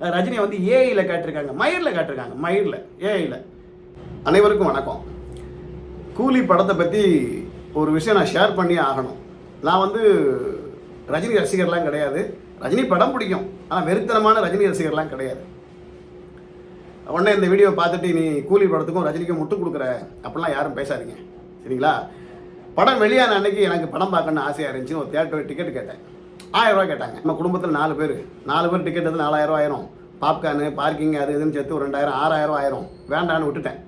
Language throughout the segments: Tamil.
ரஜினி வந்து ஏஐயில் காட்டிருக்காங்க. மயிரில் காட்டிருக்காங்க. மயிரில். ஏஐயில் அனைவருக்கும் வணக்கம். கூலி படத்தை பற்றி ஒரு விஷயம் நான் ஷேர் பண்ணி ஆகணும். நான் வந்து ரஜினி ரசிகர்லாம் கிடையாது. ரஜினி படம் பிடிக்கும். ஆனால் வெறித்தனமான ரஜினி ரசிகர்லாம் கிடையாது. உடனே இந்த வீடியோ பார்த்துட்டு நீ கூலி படத்துக்கும் ரஜினிக்கும் முட்டு கொடுக்குற. அப்படிலாம் யாரும் பேசாதீங்க. சரிங்களா? படம் வெளியான அன்னைக்கு எனக்கு படம் பார்க்கணுன்னு ஆசையாக இருந்துச்சு. ஒரு தேட்டர் டிக்கெட் கேட்டேன். ஆயிரம் ரூபா கேட்டாங்க. நம்ம குடும்பத்தில் நாலு பேர். நாலு பேர் டிக்கெட் வந்து நாலாயிரம் ரூபா ஆயிரும். பாப்கார்னு பார்க்கிங் அது இதுன்னு சேர்த்து ஒரு ரெண்டாயிரம் ஆறாயிரம் ரூபா ஆயிரும். வேண்டான்னு விட்டுட்டேன்.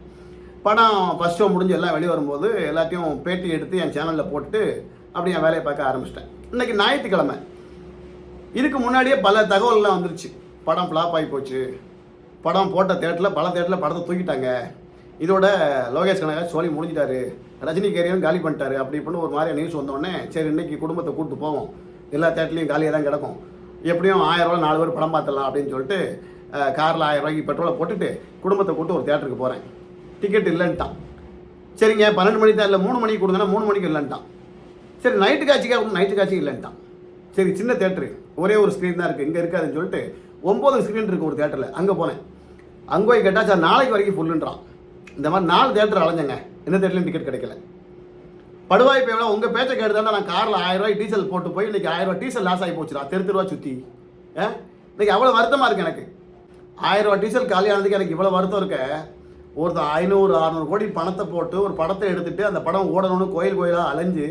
படம் ஃபஸ்ட் ஷோ முடிஞ்சு எல்லாம் வெளியே வரும்போது எல்லாத்தையும் பேட்டி எடுத்து என் சேனலில் போட்டு அப்படி என் வேலையை பார்க்க ஆரம்பிச்சிட்டேன். இன்னைக்கு ஞாயிற்றுக்கிழமை. இதுக்கு முன்னாடியே பல தகவல்லாம் வந்துருச்சு. படம் ஃப்ளாப் ஆகி போச்சு. படம் போட்ட தேட்டரில் பல தேட்டரில் படத்தை தூக்கிட்டாங்க. இதோட லோகேஷ் கனகராஜ் சோழி முடிஞ்சிட்டாரு. ரஜினி கேரியரும் காலி பண்ணிட்டாரு. அப்படி இப்படின்னு ஒரு மாதிரி நியூஸ் வந்தோடனே சரி இன்னைக்கு குடும்பத்தை கூப்பிட்டு போவோம். எல்லா தேட்டர்லையும் காலியாக தான் கிடக்கும். எப்படியும் ஆயிரரூவா நாலு பேர் படம் பார்த்துடலாம் அப்படின்னு சொல்லிட்டு காரில் ஆயிரம் ரூபாய்க்கு பெட்ரோலை போட்டுட்டு குடும்பத்தை கூட்டு ஒரு தேட்டருக்கு போகிறேன் டிக்கெட் இல்லைன்ட்டான். சரிங்க பன்னெண்டு மணி தான் இல்லை மூணு மணிக்கு கொடுங்கன்னா மூணு மணிக்கு இல்லைன்ட்டான். சரி நைட்டு காட்சிக்காக நைட்டு காட்சி இல்லைன்ட்டான். சரி சின்ன தேட்டரு ஒரே ஒரு ஸ்க்ரீன் தான் இருக்குது இங்கே இருக்காதுன்னு சொல்லிட்டு ஒம்பது ஸ்க்ரீன் இருக்குது ஒரு தேட்டரில் அங்கே போனேன். அங்கே போய் கேட்டால் சார் நாளைக்கு வரைக்கும் ஃபுல்லுன்றான் இந்த மாதிரி நாலு தேட்டர் அலைஞ்சங்க. எந்த தேட்டர்லையும் டிக்கெட் கிடைக்கல. படுவாய் இப்போ உங்கள் பேச்சை கேட்டு நான் காரில் ஆயிரம் ரூபாய் டீசல் போட்டு போய் இன்னைக்கு ஆயிரம் ரூபாய் டீசல் லாஸ் ஆகி போச்சுடா. தெரு தெருவா சுற்றி ஆ இன்னைக்கு அவ்வளோ வருத்தமாக இருக்குது எனக்கு. ஆயிரம் ரூபாய் டீசல் காலியானதுக்கு எனக்கு இவ்வளோ வருத்தம் இருக்க. ஒருத்தர் ஐநூறு அறநூறு கோடி பணத்தை போட்டு ஒரு படத்தை எடுத்துட்டு அந்த படம் ஓடணும்னு கோயில் கோயிலாக அலைஞ்சு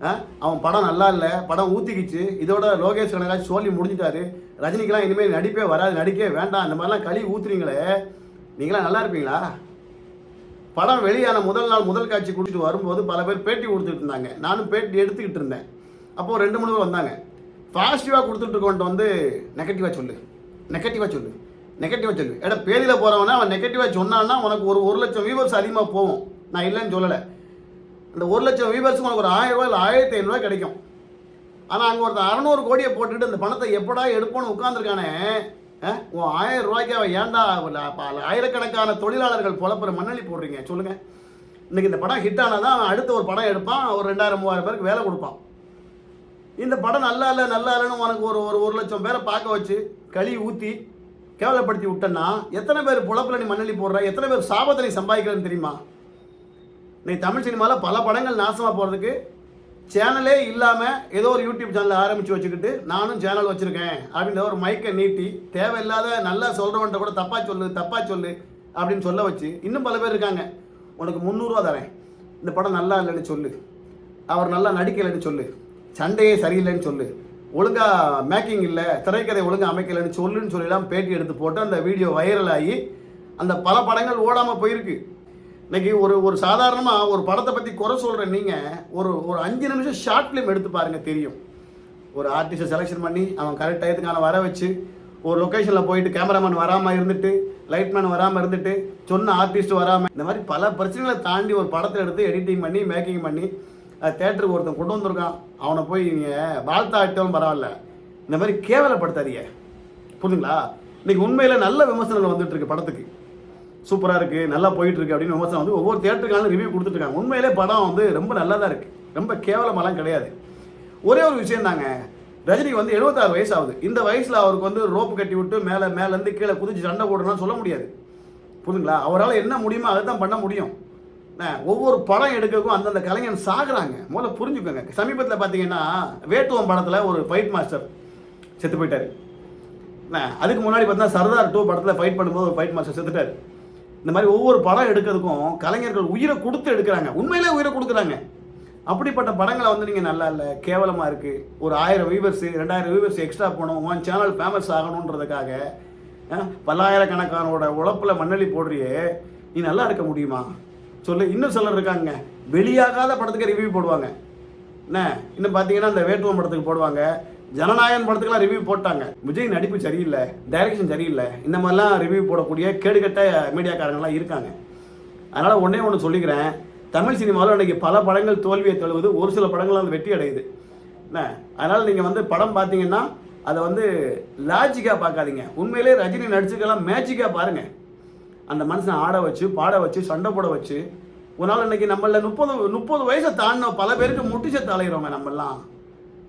ஆ, அவன் படம் நல்லா இல்லை படம் ஊற்றிக்கிச்சு இதோட லோகேஷ் கனகராஜ் சோழி முடிஞ்சிட்டாரு. ரஜினிக்கெலாம் இனிமேல் நடிப்பே வராது நடிக்கவே வேண்டாம். அந்த மாதிரிலாம் களி ஊற்றுறீங்களே நீங்களாம் நல்லா இருப்பீங்களா? படம் வெளியான முதல் நாள் முதல் காட்சி கொடுத்துட்டு வரும்போது பல பேர் பேட்டி கொடுத்துட்டு இருந்தாங்க. நானும் பேட்டி எடுத்துக்கிட்டு இருந்தேன். அப்போது ரெண்டு மூணு பேர் வந்தாங்க. பாசிட்டிவாக கொடுத்துட்ருக்கவன்ட்டு வந்து நெகட்டிவாக சொல்லு. நெகட்டிவாக சொல்லு. நெகட்டிவாக சொல்லு. ஏடா பேதியில் போகிறவனா அவன் நெகட்டிவாக சொன்னான்னா உனக்கு ஒரு ஒரு லட்சம் வியூவர்ஸ் அதிகமாக போகும். நான் இல்லைன்னு சொல்லலை. அந்த ஒரு லட்சம் வியூவர்ஸ் உனக்கு ஒரு ஆயிரம் ரூபாய் இல்லை ஆயிரத்தி ஐநூறுரூவா கிடைக்கும். ஆனால் அங்கே ஒருத்தர் அறநூறு கோடியை போட்டுட்டு அந்த பணத்தை எப்படா எடுப்போன்னு உட்காந்துருக்கானே உன் ஆயிரம் ரூபாய்க்கு அவன் ஏன்டா ஆயிரக்கணக்கான தொழிலாளர்கள் புலப்புற மண்ணளி போடுறீங்க? சொல்லுங்க. இன்னைக்கு இந்த படம் ஹிட் ஆனால் தான் அவன் அடுத்த ஒரு படம் எடுப்பான். ஒரு ரெண்டாயிரம் மூவாயிரம் பேருக்கு வேலை கொடுப்பான். இந்த படம் நல்லா இல்லை நல்லா இல்லைன்னு உனக்கு ஒரு ஒரு ஒரு லட்சம் பேரை பார்க்க வச்சு களி ஊற்றி கேவலப்படுத்தி விட்டேன்னா எத்தனை பேர் புலப்புல நீ மண்ணளி போடுற? எத்தனை பேர் சாபத்தை நீ சம்பாதிக்கிறேன்னு தெரியுமா? நீ தமிழ் சினிமாவில் பல படங்கள் நாசமாக போகிறதுக்கு சேனலே இல்லாமல் ஏதோ ஒரு யூடியூப் சேனல் ஆரம்பித்து வச்சுக்கிட்டு நானும் சேனல் வச்சுருக்கேன் அப்படின்ற ஒரு மைக்கை நீட்டி தேவையில்லாத நல்லா சொல்கிறவன்ட்ட கூட தப்பாக சொல்லு தப்பாக சொல்லு அப்படின்னு சொல்ல வச்சு இன்னும் பல பேர் இருக்காங்க. உனக்கு முந்நூறுரூவா தரேன். இந்த படம் நல்லா இல்லைன்னு சொல்லு. அவர் நல்லா நடிக்கலைன்னு சொல்லு. சண்டையே சரியில்லைன்னு சொல்லு. ஒழுங்காக மேக்கிங் இல்லை திரைக்கதை ஒழுங்கா அமைக்கலைன்னு சொல்லுன்னு சொல்லிலாம் பேட்டி எடுத்து போட்டு அந்த வீடியோ வைரல் ஆகி அந்த பல படங்கள் ஓடாமல் போயிருக்கு. இன்னைக்கு ஒரு ஒரு சாதாரணமாக ஒரு படத்தை பற்றி குறை சொல்கிற நீங்கள் ஒரு ஒரு அஞ்சு நிமிஷம் ஷார்ட் ஃபிலிம் எடுத்து பாருங்கள் தெரியும். ஒரு ஆர்டிஸ்ட்டை செலெக்ஷன் பண்ணி அவன் கரெக்ட் டயத்துக்கான வர வச்சு ஒரு லொக்கேஷனில் போயிட்டு கேமராமேன் வராமல் இருந்துட்டு லைட்மேன் வராமல் இருந்துட்டு சொன்ன ஆர்டிஸ்ட் வராமல் இந்த மாதிரி பல பிரச்சனைகளை தாண்டி ஒரு படத்தை எடுத்து எடிட்டிங் பண்ணி மேக்கிங் பண்ணி தேட்டருக்கு ஒருத்தன் கொண்டு வந்திருக்கான். அவனை போய் நீங்கள் வாழ்த்தா ஆட்டாலும் பரவாயில்ல. இந்த மாதிரி கேவலப்படுத்தாதீங்க. புரியுதுங்களா இன்னைக்கு உண்மையில் நல்ல விமர்சனங்கள் வந்துட்டுருக்கு படத்துக்கு. சூப்பராக இருக்குது நல்லா போயிட்டு இருக்கு அப்படின்னு விமர்சனம் வந்து ஒவ்வொரு தேட்டருக்கான ரிவ்யூ கொடுத்துட்ருக்காங்க உண்மையிலே படம் வந்து ரொம்ப நல்லா தான் இருக்குது ரொம்ப கேவலமெல்லாம் கிடையாது. ஒரே ஒரு விஷயம் தாங்க. ரஜினி வந்து 76 வயசு ஆகுது இந்த வயசில் அவருக்கு வந்து ரோப்பு கட்டி விட்டு மேலே மேலேருந்து கீழே குதிச்சு சண்டை போடணும்னு சொல்ல முடியாது. புரியுதுங்களா அவரால் என்ன முடியுமோ அதை தான் பண்ண முடியும். என்ன, ஒவ்வொரு படம் எடுக்கிறதுக்கும் அந்தந்த கலைஞன் சாகுறாங்க. முதல்ல புரிஞ்சுக்கோங்க. சமீபத்தில் பார்த்தீங்கன்னா வேட்டுவம் படத்தில் ஒரு ஃபைட் மாஸ்டர் செத்து போயிட்டாரு. என்ன, அதுக்கு முன்னாடி பார்த்தீங்கன்னா சர்தார் டூ படத்தில் ஃபைட் பண்ணும்போது ஒரு ஃபைட் மாஸ்டர் செத்துட்டார். இந்த மாதிரி ஒவ்வொரு படம் எடுக்கிறதுக்கும் கலைஞர்கள் உயிரை கொடுத்து எடுக்கிறாங்க. உண்மையிலே உயிரை கொடுக்குறாங்க. அப்படிப்பட்ட படங்களை வந்து நீங்கள் நல்லா இல்லை கேவலமாக இருக்குது ஒரு ஆயிரம் வியூவர்ஸ் ரெண்டாயிரம் வியூவர்ஸ் எக்ஸ்ட்ரா போகணும். உன் சேனல் ஃபேமஸ் ஆகணுன்றதுக்காக பல்லாயிரக்கணக்கானோட உழப்பில் மண்ணள்ளி போடுறியே. நீ நல்லா இருக்க முடியுமா? சொல்லு. இன்னும் சிலர் இருக்காங்க. வெளியாகாத படத்துக்கு ரிவ்யூ போடுவாங்க. என்ன? இன்னும் பார்த்தீங்கன்னா இந்த வேட்டுவம் படத்துக்கு போடுவாங்க. ஜனநாயகன் படத்துக்கெல்லாம் ரிவ்யூ போட்டாங்க. விஜய் நடிப்பு சரியில்லை டைரக்ஷன் சரியில்லை. இந்த மாதிரிலாம் ரிவ்யூ போடக்கூடிய கேடுகட்ட மீடியாக்காரங்களாம் இருக்காங்க. அதனால் ஒன்றே ஒன்று சொல்லிக்கிறேன். தமிழ் சினிமாவில் அன்றைக்கி பல படங்கள் தோல்வியை தழுவுது. ஒரு சில படங்கள் அது வெற்றி அடையுது. என்ன? அதனால் நீங்கள் வந்து படம் பார்த்தீங்கன்னா அதை வந்து லாஜிக்காக பார்க்காதீங்க. உண்மையிலே ரஜினி நடிச்சுக்கெல்லாம் மேஜிக்காக பாருங்கள் அந்த மனுஷன் ஆட வச்சு பாட வச்சு சண்டை போட வச்சு ஒரு நாள் இன்னைக்கு நம்மள முப்பது முப்பது வயசை தாண்டின பல பேருக்கு முட்டி தலையிறோங்க நம்மெல்லாம்.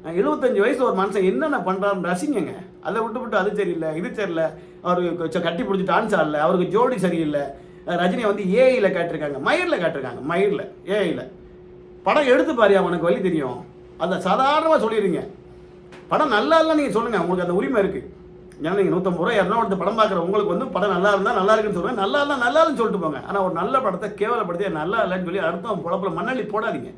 எழுபத்தஞ்சு வயசு ஒரு மனுஷன் என்னென்ன பண்ணுறாருன்னு ரசிங்கங்க அதை விட்டு விட்டு அது சரியில்லை இது சரியில்லை. அவருக்கு கட்டி பிடிச்சி டான்ஸ் ஆடல அவருக்கு ஜோடி சரியில்லை. ரஜினியை வந்து ஏஐயில் காட்டிருக்காங்க. மயிரில் காட்டிருக்காங்க. மயிரில் ஏஐயில் படம் எடுத்து பாரு அவனுக்கு வழி தெரியும். அதை சாதாரணமாக சொல்லிடுங்க படம் நல்லா இல்லை நீங்கள் சொல்லுங்கள் உங்களுக்கு அந்த உரிமை இருக்குது ஏன்னா நீங்கள் நூற்றம்பது ரூபா இரநூறு படம் பார்க்குற உங்களுக்கு வந்து படம் நல்லா இருந்தால் நல்லா இருக்குன்னு சொல்லுவேன் நல்லா இருந்தால் நல்லா இல்லைன்னு சொல்லிட்டு போங்க. ஆனால் ஒரு நல்ல படத்தை கேவலப்படுத்தி நல்லா இல்லைன்னு சொல்லி அடுத்தவன் குழப்பில் மண்ணள்ளி போடாதீங்க.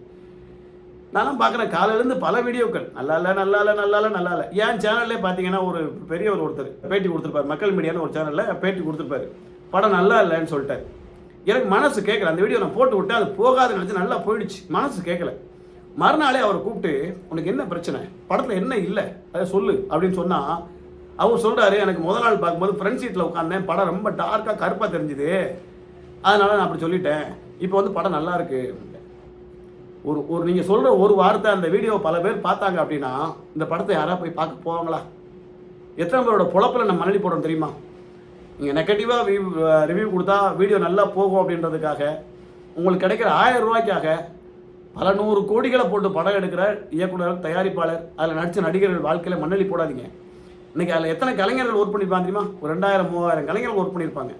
நானும் பார்க்குறேன் காலையிலேருந்து பல வீடியோக்கள். நல்லா இல்லை நல்லா இல்லை நல்லா இல்லை நல்லா இல்லை என் சேனல்லே பார்த்தீங்கன்னா ஒரு பெரியவர் ஒருத்தர் பேட்டி கொடுத்துருப்பாரு. மக்கள் மீடியான்னு ஒரு சேனலில் பேட்டி கொடுத்துருப்பாரு. படம் நல்லா இல்லைன்னு சொல்லிட்டாரு. எனக்கு மனசு கேட்கல அந்த வீடியோ நான் போட்டு விட்டு அது போகாதுன்னு நினச்சி நல்லா போயிடுச்சு. மனசு கேட்கல மறுநாளே அவரை கூப்பிட்டு உனக்கு என்ன பிரச்சனை? படத்தில் என்ன இல்லை? அதை சொல்லு அப்படின்னு சொன்னால் அவர் சொல்கிறாரு எனக்கு முதல் நாள் பார்க்கும்போது ஃப்ரண்ட் சீட்டில் உட்காந்தேன் படம் ரொம்ப டார்க்காக கருப்பாக தெரிஞ்சுது. அதனால நான் அப்படி சொல்லிட்டேன். இப்போ வந்து படம் நல்லா இருக்குது ஒரு ஒரு நீங்கள் சொல்கிற ஒரு வார்த்தை அந்த வீடியோ பல பேர் பார்த்தாங்க அப்படின்னா இந்த படத்தை யாராவது போய் பார்க்க போவாங்களா? எத்தனை பேரோட பொழப்பில் நம்ம மணலி போடுறோம் தெரியுமா? நீங்கள் நெகட்டிவாக ரிவ்யூ கொடுத்தா வீடியோ நல்லா போகும் அப்படின்றதுக்காக உங்களுக்கு கிடைக்கிற ஆயிரம் ரூபாய்க்காக பல நூறு கோடிகளை போட்டு படம் எடுக்கிற இயக்குனர் தயாரிப்பாளர் அதில் நடித்த நடிகர்கள் வாழ்க்கையில் மண்ணளி போடாதீங்க. இன்னைக்கு அதில் எத்தனை கலைஞர்கள் ஒர்க் பண்ணியிருப்பாங்க தெரியுமா? ஒரு ரெண்டாயிரம் மூவாயிரம் கலைஞர்கள் ஒர்க் பண்ணியிருப்பாங்க.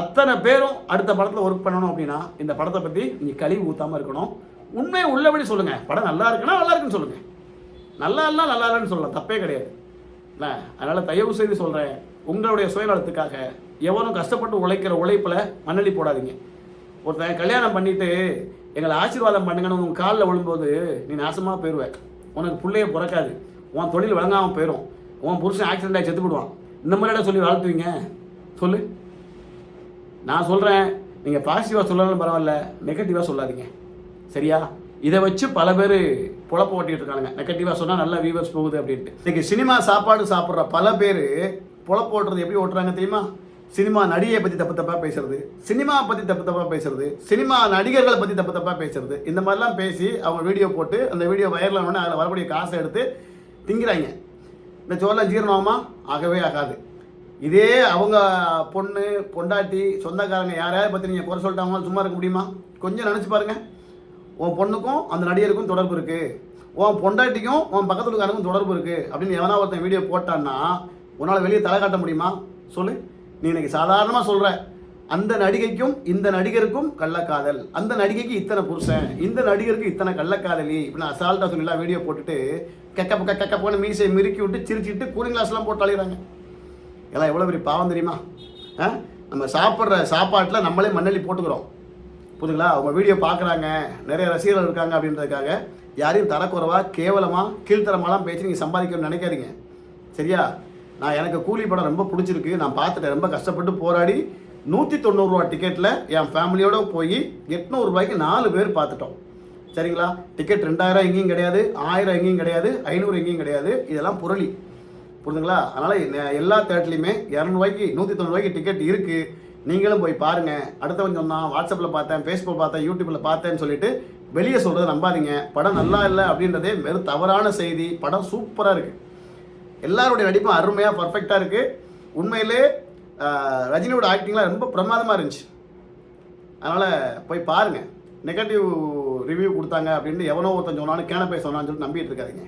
அத்தனை பேரும் அடுத்த படத்தில் ஒர்க் பண்ணணும் அப்படின்னா இந்த படத்தை பற்றி நீங்கள் கழிவு ஊற்றாமல் இருக்கணும். உண்மையை உள்ளபடி சொல்லுங்கள் படம் நல்லா இருக்குன்னா நல்லா இருக்குன்னு சொல்லுங்கள் நல்லா இல்லைனா நல்லா இல்லைன்னு சொல்லலாம். தப்பே கிடையாது. என்ன அதனால் தயவு செய்து சொல்கிறேன் உங்களுடைய சுயநலத்துக்காக எவனும் கஷ்டப்பட்டு உழைக்கிற உழைப்பில் மண்ணடி போடாதீங்க. ஒருத்தன் கல்யாணம் பண்ணிவிட்டு எங்களை ஆசீர்வாதம் பண்ணுங்கன்னு உன் காலில் விழும்போது நீ நாசமாக போயிடுவேன் உனக்கு பிள்ளைய பிறக்காது. உன் தொழில் வழங்காமல் போயிடும் உன் புருஷன் ஆக்சிடென்ட் ஆகி செத்துக்கிடுவான் இந்த மாதிரிலாம் சொல்லி வளர்த்துவீங்க சொல்லு. நான் சொல்கிறேன் நீங்கள் பாசிட்டிவாக சொல்லலாம் பரவாயில்ல. நெகட்டிவாக சொல்லாதீங்க. சரியா? இதை வச்சு பல பேர் புழப்ப ஓட்டிட்டு இருக்காங்க நெகட்டிவாக சொன்னால் நல்லா வியூவர்ஸ் போகுது அப்படின்ட்டு. இன்றைக்கி சினிமா சாப்பாடு சாப்பிட்ற பல பேர் புழப்ப ஓட்டுறது எப்படி ஓட்டுறாங்க தெரியுமா? சினிமா நடிகையை பற்றி தப்பு தப்பாக பேசுறது சினிமா பற்றி தப்பு தப்பாக பேசுறது சினிமா நடிகர்களை பற்றி தப்பு தப்பாக பேசுறது இந்த மாதிரிலாம் பேசி அவங்க வீடியோ போட்டு அந்த வீடியோ வைரல் ஆனோடனே அதில் வரக்கூடிய காசை எடுத்து திங்கிறாங்க. இந்த சோறுலாம் ஜீரணமா ஆகவே ஆகாது. இதே அவங்க பொண்ணு பொண்டாட்டி சொந்தக்காரங்க யாரையாவது பற்றி நீங்கள் குறை சொல்லிட்டாங்களோ சும்மா இருக்க முடியுமா? கொஞ்சம் நினச்சி பாருங்க. உன் பொண்ணுக்கும் அந்த நடிகருக்கும் தொடர்பு இருக்குது உன் பொண்டாட்டிக்கும் உன் பக்கத்து இருக்காருக்கும் தொடர்பு இருக்குது அப்படின்னு எவனா ஒருத்தன் வீடியோ போட்டான்னா உன்னால் வெளியே தலை காட்ட முடியுமா? சொல்லு. நீ இன்னைக்கு சாதாரணமாக சொல்கிற அந்த நடிகைக்கும் இந்த நடிகருக்கும் கள்ளக்காதல். அந்த நடிகைக்கு இத்தனை புருஷன் இந்த நடிகருக்கு இத்தனை கள்ளக்காதலி இப்படின்னு அசால்ட்டாக சொல்லலாம் வீடியோ போட்டுட்டு கெக்க பக்க கெக்க போன மீசை மிருக்கி விட்டு சிரிச்சிட்டு கூலிங் கிளாஸ்லாம் போட்டு அழிகிறாங்க. எல்லாம் எவ்வளோ பெரிய பாவம் தெரியுமா? ஆ? நம்ம சாப்பிட்ற சாப்பாட்டில் நம்மளே மண்ணள்ளி போட்டுக்கிறோம். புரியுதுங்களா அவங்க வீடியோ பார்க்குறாங்க. நிறைய ரசிகர்கள் இருக்காங்க அப்படின்றதுக்காக யாரையும் தரக்குறைவாக கேவலமாக கீழ்த்தரமாலாம் பேசி நீங்கள் சம்பாதிக்கணும்னு நினைக்காதீங்க. சரியா? நான் எனக்கு கூலி படம் ரொம்ப பிடிச்சிருக்கு. நான் பார்த்துட்டேன். ரொம்ப கஷ்டப்பட்டு போராடி நூற்றி தொண்ணூறுரூவா டிக்கெட்டில் என் ஃபேமிலியோடு போய் எட்நூறுரூவாய்க்கு நாலு பேர் பார்த்துட்டோம். சரிங்களா? டிக்கெட் ரெண்டாயிரம் எங்கேயும் கிடையாது. ஆயிரம் எங்கேயும் கிடையாது. ஐநூறு எங்கேயும் கிடையாது. இதெல்லாம் புரளி. புரிதுங்களா அதனால் எல்லா தேட்டர்லையுமே இரநூறுவாய்க்கு நூற்றி தொண்ணூறுவாய்க்கு டிக்கெட் இருக்குது நீங்களும் போய் பாருங்கள் அடுத்தவன் சொன்னான் வாட்ஸ்அப்பில் பார்த்தேன் ஃபேஸ்புக் பார்த்தேன் யூடியூப்பில் பார்த்தேன்னு சொல்லிட்டு வெளியே சொல்கிறத நம்பாதீங்க. படம் நல்லா இல்லை அப்படின்றதே வெறும் தவறான செய்தி. படம் சூப்பராக இருக்குது எல்லாருடைய நடிப்பும் அருமையாக பர்ஃபெக்டாக இருக்குது உண்மையிலே ரஜினியோட ஆக்டிங்லாம் ரொம்ப பிரமாதமாக இருந்துச்சு. அதனால் போய் பாருங்கள் நெகட்டிவ் ரிவ்யூ கொடுத்தாங்க அப்படின்னு எவனோ ஒருத்தன் சொன்னாலும் கேன போய் சொன்னான்னு சொல்லிட்டு நம்பிட்டு இருக்காதீங்க.